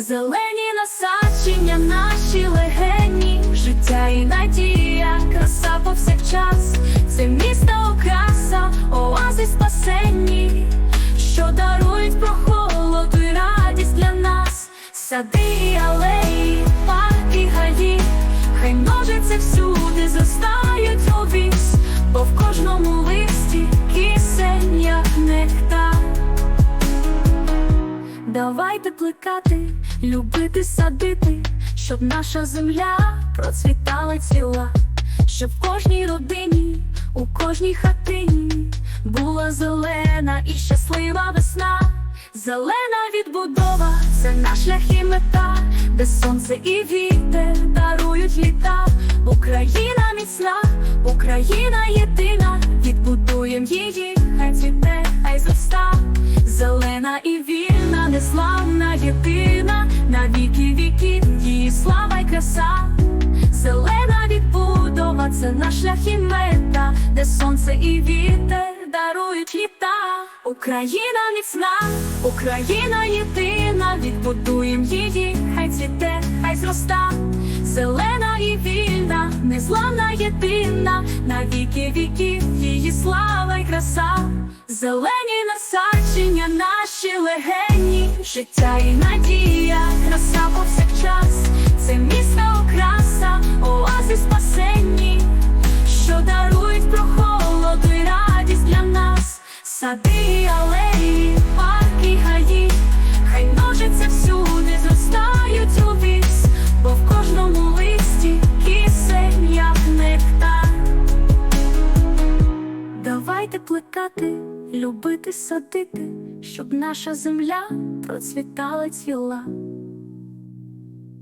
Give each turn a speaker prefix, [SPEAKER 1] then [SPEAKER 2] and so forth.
[SPEAKER 1] Зелені насадження, наші легені, життя і надія, краса повсякчас, це місто окраса, оази спасенні, що дарують прохолоду і радість для нас, сади і алеї, парки, гаї, хай множиться всюди, зростають вісь, бо в кожному листі кисень, як нектар. Давайте плекати, любити, садити, щоб наша земля процвітала ціла, щоб в кожній родині, у кожній хатині була зелена і щаслива весна. Зелена відбудова це наш шлях і мета, де сонце і вітер дарують літа. Україна міцна, Україна єдина, відбудуєм її, хай цвіте, хай зроста. Зелена і вільна, неславна єдина, на віки віків її слава й краса. Зелена відбудова це наш шлях мета, де сонце і вітер дарують літа. Україна міцна, Україна єдина, відбудуєм її, хай цвіте, хай зроста. Зелена і вільна, незламна єдина, на віки віків її слава й краса. Зелені насадження, наші легені, життя і надія, краса повсякчас, це місто окраса, оази спасенні, що дарують прохолоду і радість для нас, сади, і алеї, парки, гаї, хай множиться всюди, зростають у вісь, бо в кожному листі кисень, як нектар. Давайте плекати, любити, садити, щоб наша земля процвітала цвіла.